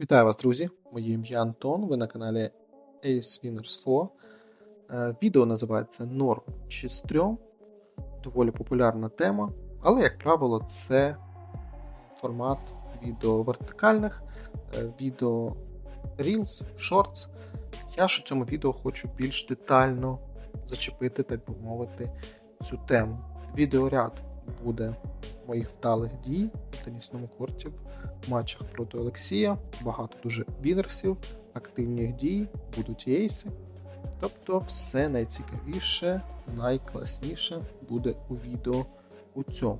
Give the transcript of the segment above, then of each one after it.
Вітаю вас, друзі! Моє ім'я Антон. Ви на каналі Ace Winners 4. Е, Відео називається Норм чи стрьом. Доволі популярна тема, але, як правило, це формат відео вертикальних, е, відео Reels, Shorts. Я ж у цьому відео хочу більш детально зачепити, так би мовити, цю тему. Відеоряд буде моїх вдалих дій на тенісному корті в матчах проти Олексія. Багато дуже вінерсів, активних дій, будуть ейси. Тобто, все найцікавіше, найкласніше буде у відео у цьому.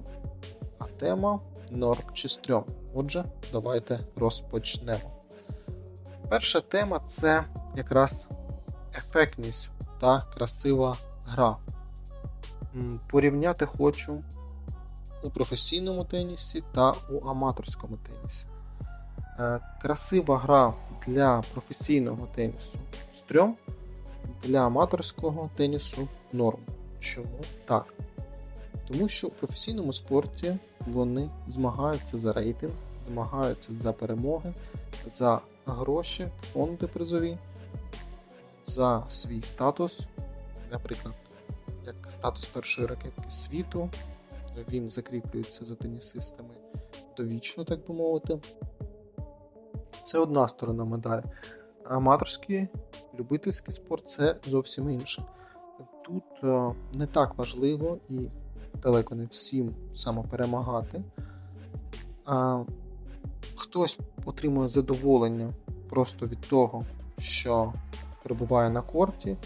А тема норм чи стрьом. Отже, давайте розпочнемо. Перша тема це якраз ефектність та красива гра. Порівняти хочу у професійному тенісі та у аматорському тенісі. Е, красива гра для професійного тенісу стрьом, для аматорського тенісу норм. Чому так? Тому що у професійному спорті вони змагаються за рейтинг, змагаються за перемоги, за гроші, фонди призові, за свій статус, наприклад, як статус першої ракетки світу, він закріплюється за тенісистами довічно, так би мовити. Це одна сторона медалі. Аматорський, любительський спорт це зовсім інше. Тут е, не так важливо і далеко не всім самоперемагати. А Хтось отримує задоволення просто від того, що перебуває на корті,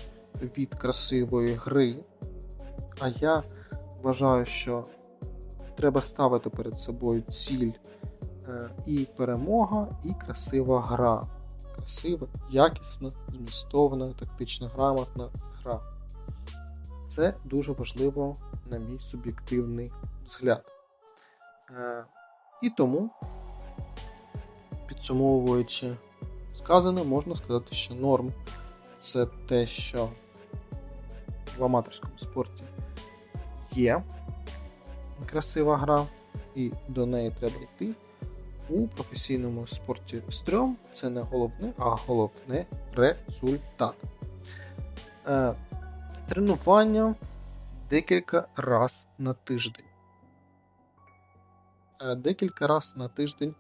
від красивої гри. А я вважаю, що треба ставити перед собою ціль е, і перемога, і красива гра. Красива, якісна, змістовна, тактично грамотна гра. Це дуже важливо, на мій суб'єктивний взгляд. Е, і тому, підсумовуючи сказане, можна сказати, що норм це те, що в аматорському спорті є красива гра, і до неї треба йти. У професійному спорті стрьом це не головне, а головне результат. Е, Тренування декілька раз на тиждень. Е, декілька раз на тиждень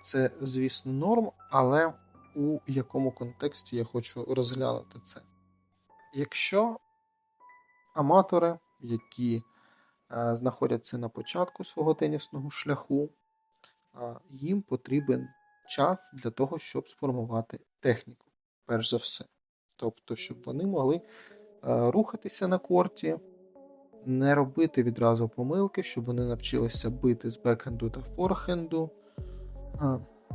це, звісно, норм, але у якому контексті я хочу розглянути це. Якщо аматори, які знаходяться на початку свого тенісного шляху, їм потрібен час для того, щоб сформувати техніку, перш за все. Тобто, щоб вони могли е, рухатися на корті, не робити відразу помилки, щоб вони навчилися бити з бекхенду та форхенду.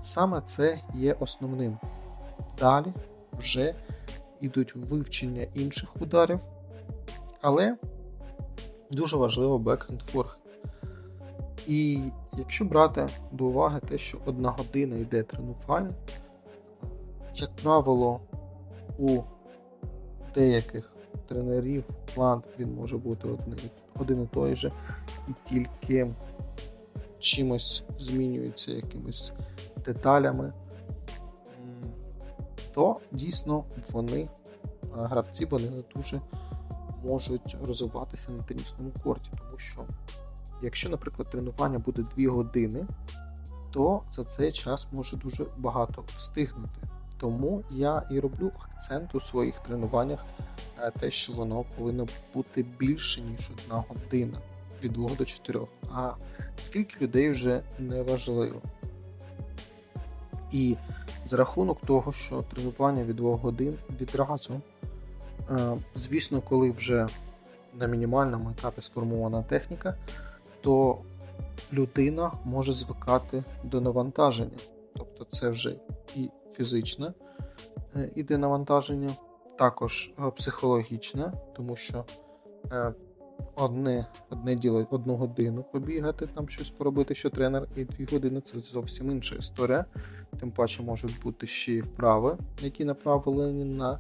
Саме це є основним. Далі вже йдуть вивчення інших ударів, але Дуже важливо бекхенд форхенд. І якщо брати до уваги те, що одна година йде тренувань, як правило, у деяких тренерів план він може бути один і той же, і тільки чимось змінюється якимись деталями, то дійсно вони, гравці, вони не дуже можуть розвиватися на тенісному корті, тому що, якщо, наприклад, тренування буде 2 години, то за цей час може дуже багато встигнути. Тому я і роблю акцент у своїх тренуваннях, те, що воно повинно бути більше, ніж одна година від 2 до 4. А скільки людей вже не важливо. І за рахунок того, що тренування від 2 годин відразу звісно, коли вже на мінімальному етапі сформована техніка, то людина може звикати до навантаження. Тобто це вже і фізичне е, іде навантаження, також е, психологічне, тому що одне одне діло одну годину побігати, там щось поробити, що тренер, і дві години це зовсім інша історія. Тим паче можуть бути ще й вправи, які направлені на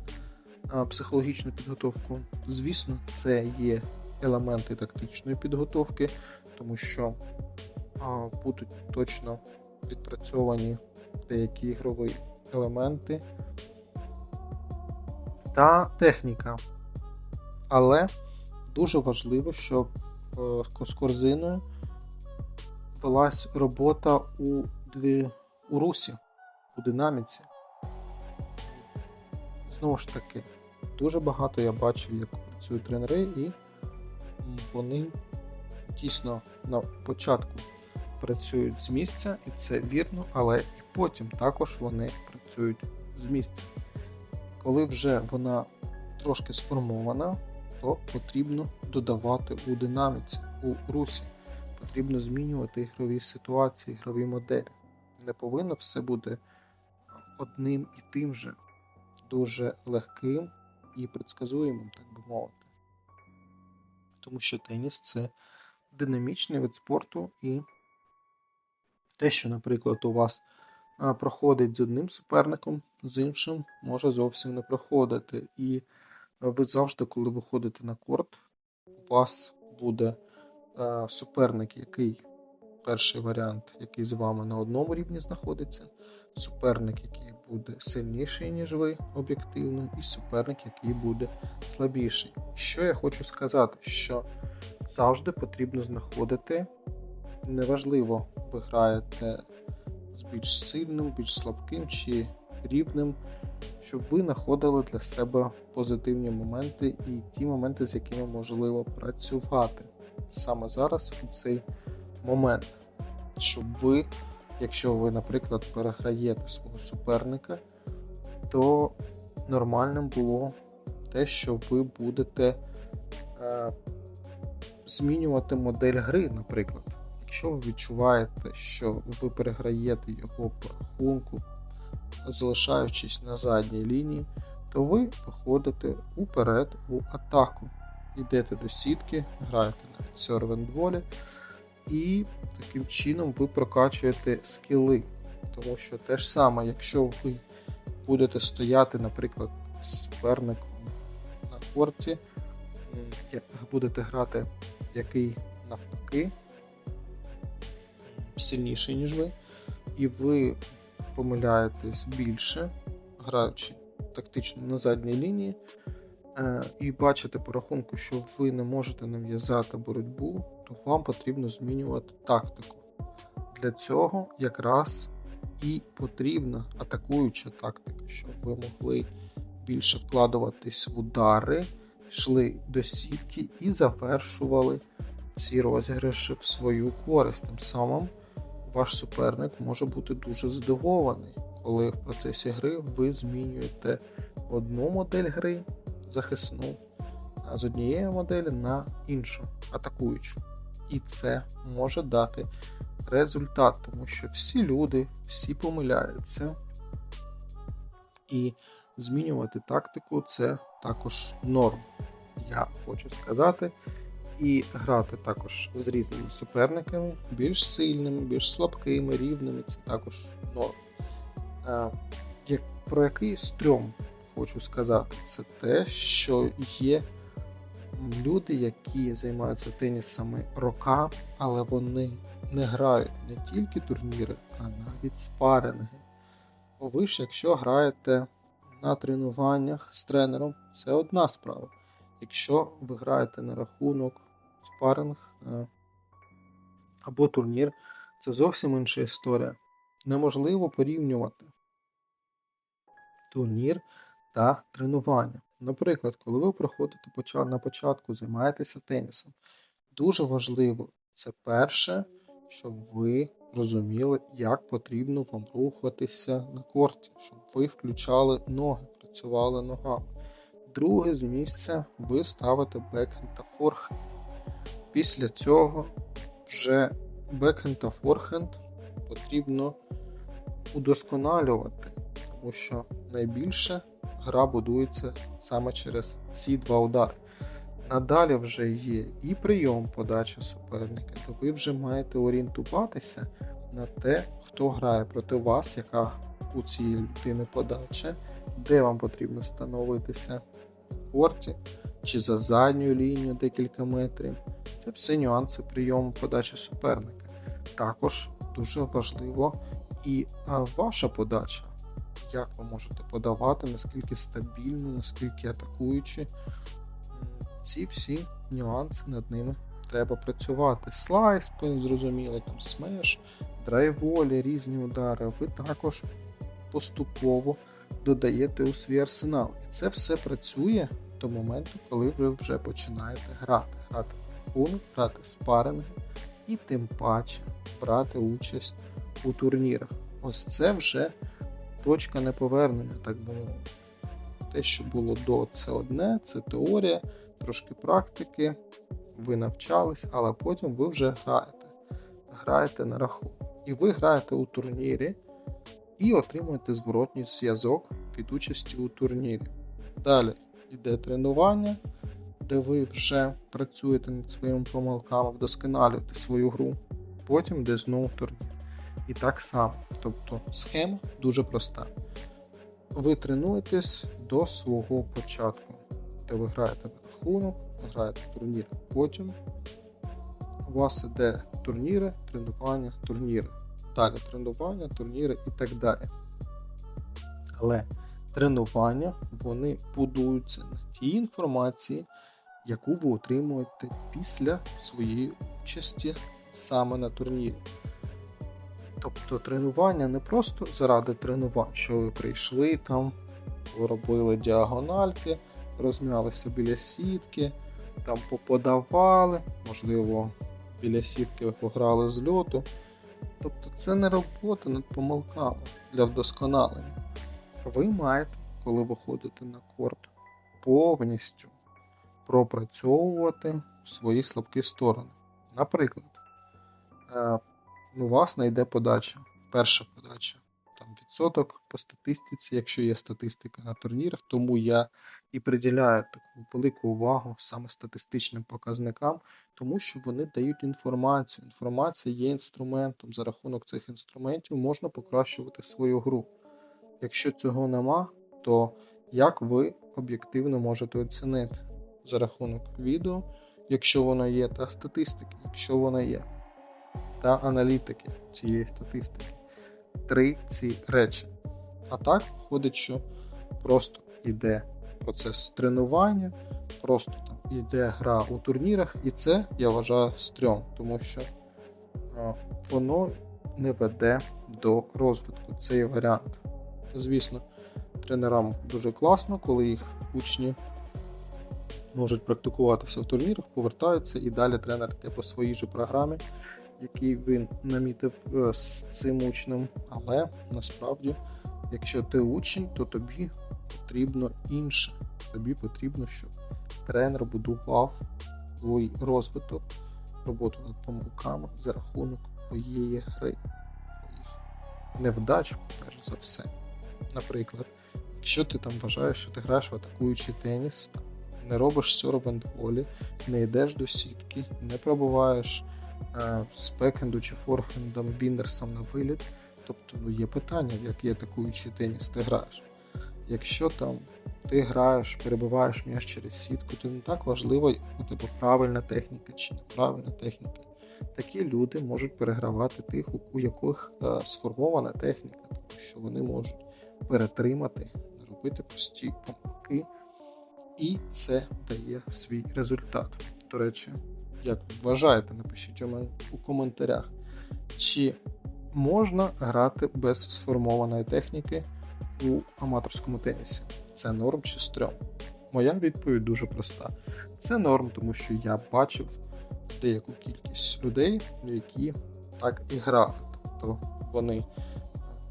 психологічну підготовку. Звісно, це є елементи тактичної підготовки, тому що будуть точно відпрацьовані деякі ігрові елементи та техніка. Але дуже важливо, щоб е, з корзиною велась робота у дві, у русі, у динаміці. Знову ж таки, дуже багато я бачив, як працюють тренери, і вони дійсно на початку працюють з місця, і це вірно, але і потім також вони працюють з місця. Коли вже вона трошки сформована, то потрібно додавати у динаміці, у русі. Потрібно змінювати ігрові ситуації, ігрові моделі. Не повинно все бути одним і тим же, дуже легким і предсказуємим, так би мовити. Тому що теніс це динамічний вид спорту і те, що, наприклад, у вас проходить з одним суперником, з іншим може зовсім не проходити. І ви завжди, коли виходите на корт, у вас буде суперник, який перший варіант, який з вами на одному рівні знаходиться, суперник, який буде сильніший, ніж ви, об'єктивно, і суперник, який буде слабіший. Що я хочу сказати, що завжди потрібно знаходити, неважливо, ви граєте з більш сильним, більш слабким чи рівним, щоб ви знаходили для себе позитивні моменти і ті моменти, з якими можливо працювати саме зараз у цей момент, щоб ви, якщо ви, наприклад, переграєте свого суперника, то нормальним було те, що ви будете е, змінювати модель гри, наприклад. Якщо ви відчуваєте, що ви переграєте його по рахунку, залишаючись на задній лінії, то ви виходите уперед у атаку. Йдете до сітки, граєте навіть сервендволі, і таким чином ви прокачуєте скіли. Тому що те ж саме, якщо ви будете стояти, наприклад, з суперником на корті, будете грати який навпаки сильніший, ніж ви, і ви помиляєтесь більше, граючи тактично на задній лінії, е, і бачите по рахунку, що ви не можете нав'язати боротьбу, то вам потрібно змінювати тактику. Для цього якраз і потрібна атакуюча тактика, щоб ви могли більше вкладуватись в удари, йшли до сітки і завершували ці розіграші в свою користь. Тим самим ваш суперник може бути дуже здивований, коли в процесі гри ви змінюєте одну модель гри захисну з однієї моделі на іншу, атакуючу. І це може дати результат, тому що всі люди, всі помиляються. І змінювати тактику це також норм. Я хочу сказати і грати також з різними суперниками, більш сильними, більш слабкими, рівними це також норм. Як, Про який стрьом хочу сказати, це те, що є люди, які займаються тенісами рока, але вони не грають не тільки турніри, а навіть спаринги. Бо Ви ж, якщо граєте на тренуваннях з тренером, це одна справа. Якщо ви граєте на рахунок спаринг е, або турнір це зовсім інша історія. Неможливо порівнювати турнір та тренування. Наприклад, коли ви проходите на початку, займаєтеся тенісом, дуже важливо це перше, щоб ви розуміли, як потрібно вам рухатися на корті, щоб ви включали ноги, працювали ногами. Друге з місця ви ставите бекхенд та форхенд. Після цього вже бекхенд та форхенд потрібно удосконалювати, тому що найбільше гра будується саме через ці два удари. Надалі вже є і прийом подачі суперника, то ви вже маєте орієнтуватися на те, хто грає проти вас, яка у цієї людини подача, де вам потрібно становитися в корті чи за задню лінію декілька метрів. Це все нюанси прийому подачі суперника. Також дуже важливо І ваша подача, як ви можете подавати, наскільки стабільно, наскільки атакуючи, М, ці всі нюанси над ними треба працювати. Слайс, зрозуміло, там смеш, драйволі, різні удари. Ви також поступово додаєте у свій арсенал. І це все працює до моменту, коли ви вже починаєте грати. Грати рахунок, грати спаринги і тим паче брати участь у турнірах. Ось це вже точка неповернення, так би мовити. Те, що було до, це одне, це теорія, трошки практики, ви навчались, але потім ви вже граєте. Граєте на рахунок. І ви граєте у турнірі і отримуєте зворотній зв'язок від участі у турнірі. Далі йде тренування, де ви вже працюєте над своїми помилками, вдосконалюєте свою гру. Потім йде знову турнір. І так само. Тобто схема дуже проста. Ви тренуєтесь до свого початку, де ви граєте на рахунок, граєте турнір. Потім у вас іде турніри, тренування, турніри. Далі тренування, турніри і так далі. Але тренування вони будуються на тій інформації, яку ви отримуєте після своєї участі саме на турнірі. Тобто тренування не просто заради тренувань, що ви прийшли там, робили діагональки, розм'ялися біля сітки, там поподавали, можливо, біля сітки ви пограли з льоту. Тобто це не робота над помилками для вдосконалення. Ви маєте, коли виходите на корт, повністю пропрацьовувати свої слабкі сторони. Наприклад, е, у вас знайде подача, перша подача, там відсоток по статистиці, якщо є статистика на турнірах, тому я і приділяю таку велику увагу саме статистичним показникам, тому що вони дають інформацію. Інформація є інструментом. За рахунок цих інструментів можна покращувати свою гру. Якщо цього нема, то як ви об'єктивно можете оцінити за рахунок відео, якщо воно є, та статистики, якщо вона є, та аналітики цієї статистики. Три ці речі. А так виходить, що просто йде процес тренування, просто там йде гра у турнірах, і це я вважаю стрьом, тому що а, воно не веде до розвитку цей варіант. Звісно, тренерам дуже класно, коли їх учні можуть практикуватися в турнірах, повертаються і далі тренер йде по своїй же програмі, який він намітив е, з цим учнем. Але насправді, якщо ти учень, то тобі потрібно інше. Тобі потрібно, щоб тренер будував твій розвиток, роботу над помилками за рахунок твоєї гри, твоїх невдач, перш за все. Наприклад, якщо ти там вважаєш, що ти граєш в атакуючий теніс, не робиш сервендволі, не йдеш до сітки, не пробуваєш з бекенду чи форхендом вінерсом на виліт. Тобто ну, є питання, в який атакуючий теніс ти граєш. Якщо там ти граєш, перебиваєш м'яч через сітку, то не так важливо, у тебе правильна техніка чи неправильна техніка. Такі люди можуть перегравати тих, у яких е, сформована техніка, тому що вони можуть перетримати, робити прості помилки, і це дає свій результат. До речі, як вважаєте, напишіть у коментарях, чи можна грати без сформованої техніки у аматорському тенісі? Це норм чи стрьом? Моя відповідь дуже проста. Це норм, тому що я бачив деяку кількість людей, які так і грали. Тобто вони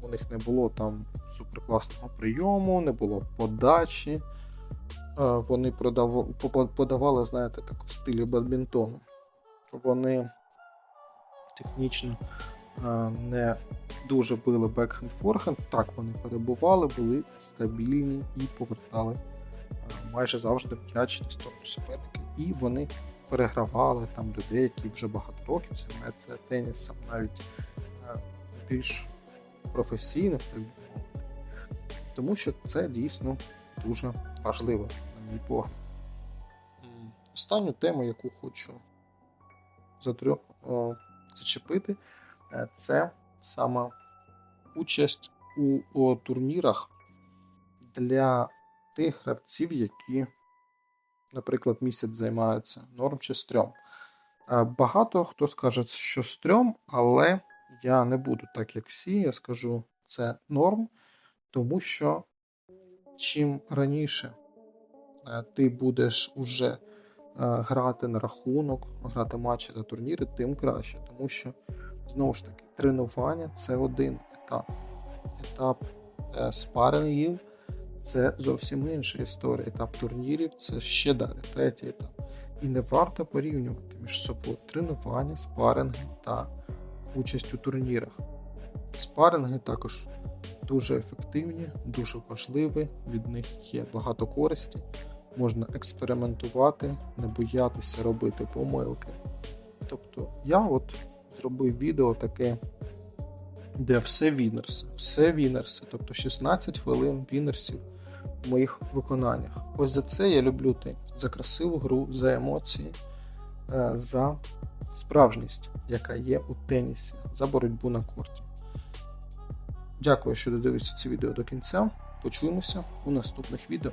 у них не було там суперкласного прийому, не було подачі. Вони продав... подавали, знаєте, так, в стилі бадмінтону. Вони технічно не дуже били бекхенд форхенд. Так, вони перебували, були стабільні і повертали майже завжди м'яч на сторону суперника. І вони перегравали там людей, які вже багато років займаються тенісом, навіть більш професійно, так. Тому що це дійсно дуже важливо, на мій погляд. Останню тему, яку хочу затрьо- зачепити, е, це саме участь у, у турнірах для тих гравців, які, наприклад, місяць займаються норм чи стрьом. Е, Багато хто скаже, що стрьом, але я не буду так, як всі. Я скажу, це норм, тому що чим раніше е, ти будеш уже е, грати на рахунок, грати матчі та турніри, тим краще. Тому що, знову ж таки, тренування це один етап. Етап е, спарингів це зовсім інша історія. Етап турнірів це ще далі, третій етап. І не варто порівнювати між собою тренування, спаринги та участь у турнірах. Спаринги також дуже ефективні, дуже важливі, від них є багато користі. Можна експериментувати, не боятися робити помилки. Тобто я от зробив відео таке, де все вінерси, все вінерси, тобто 16 хвилин вінерсів в моїх виконаннях. Ось за це я люблю теніс, за красиву гру, за емоції, е, за справжність, яка є у тенісі, за боротьбу на корті. Дякую, що додивилися це відео до кінця. Почуємося у наступних відео.